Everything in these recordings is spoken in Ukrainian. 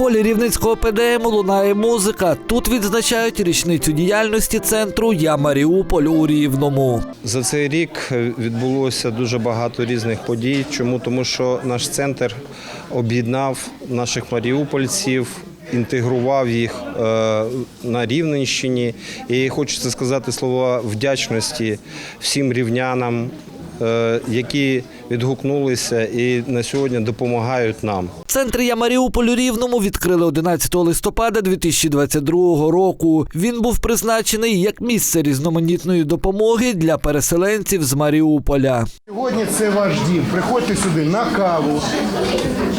холі рівненського ПДМ лунає музика. Тут відзначають річницю діяльності центру Я Маріуполь у Рівному. За цей рік відбулося дуже багато різних подій. Чому? Тому що наш центр об'єднав наших маріупольців. Інтегрував їх е, на Рівненщині, і хочеться сказати слова вдячності всім рівнянам, які відгукнулися і на сьогодні допомагають нам. Центр Я Маріуполь у Рівному відкрили 11 листопада 2022 року. Він був призначений як місце різноманітної допомоги для переселенців з Маріуполя. Сьогодні це ваш дім. Приходьте сюди на каву.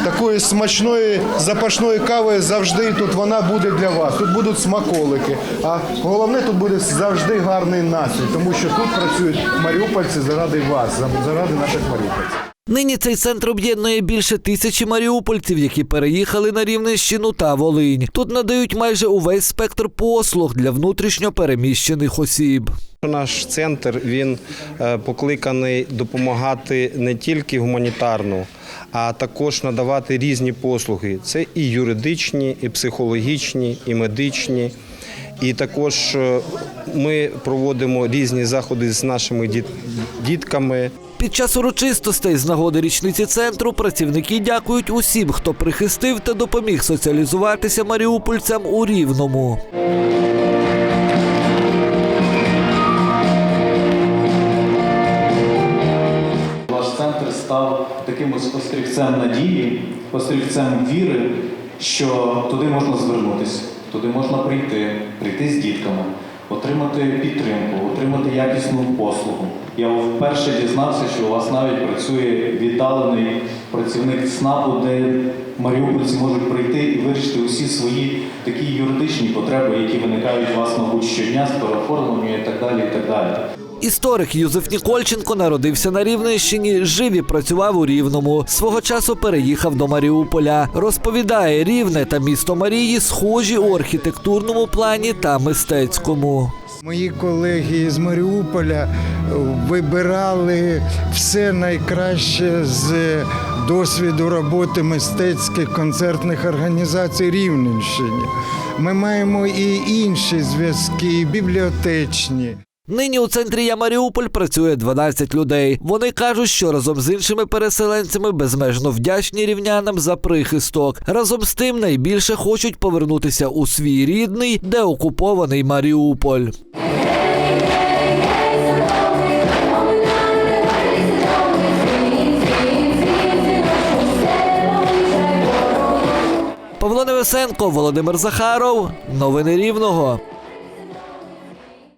Такої смачної запашної кави завжди тут вона буде для вас. Тут будуть смаколики. А головне тут буде завжди гарний настрій, тому що тут працюють маріупольці заради вас, заради наших маріупольців. Нині цей центр об'єднує більше тисячі маріупольців, які переїхали на Рівненщину та Волинь. Тут надають майже увесь спектр послуг для внутрішньо переміщених осіб. Наш центр він е, покликаний допомагати не тільки гуманітарно, а також надавати різні послуги. Це і юридичні, і психологічні, і медичні. І також е, ми проводимо різні заходи з нашими дітками. Під час урочистостей з нагоди річниці центру працівники дякують усім, хто прихистив та допоміг соціалізуватися маріупольцям у Рівному. Ваш центр став таким ось острівцем надії, острівцем віри, що туди можна звернутися, туди можна прийти, прийти з дітками, отримати підтримку, отримати якісну послугу. Я вперше дізнався, що у вас навіть працює віддалений працівник ЦНАПу, де маріупольці можуть прийти і вирішити усі свої такі юридичні потреби, які виникають у вас, мабуть, щодня з переоформленням і так далі. І так далі. Історик Юзеф Нікольченко народився на Рівненщині, жив і працював у Рівному. Свого часу переїхав до Маріуполя. Розповідає, Рівне та місто Марії схожі у архітектурному плані та мистецькому. Мої колеги з Маріуполя вибирали все найкраще з досвіду роботи мистецьких концертних організацій Рівненщини. Ми маємо і інші зв'язки, і бібліотечні. Нині у центрі Я Маріуполь працює 12 людей. Вони кажуть, що разом з іншими переселенцями безмежно вдячні рівнянам за прихисток. Разом з тим найбільше хочуть повернутися у свій рідний, деокупований Маріуполь. Павло Невесенко, Володимир Захаров. Новини Рівного.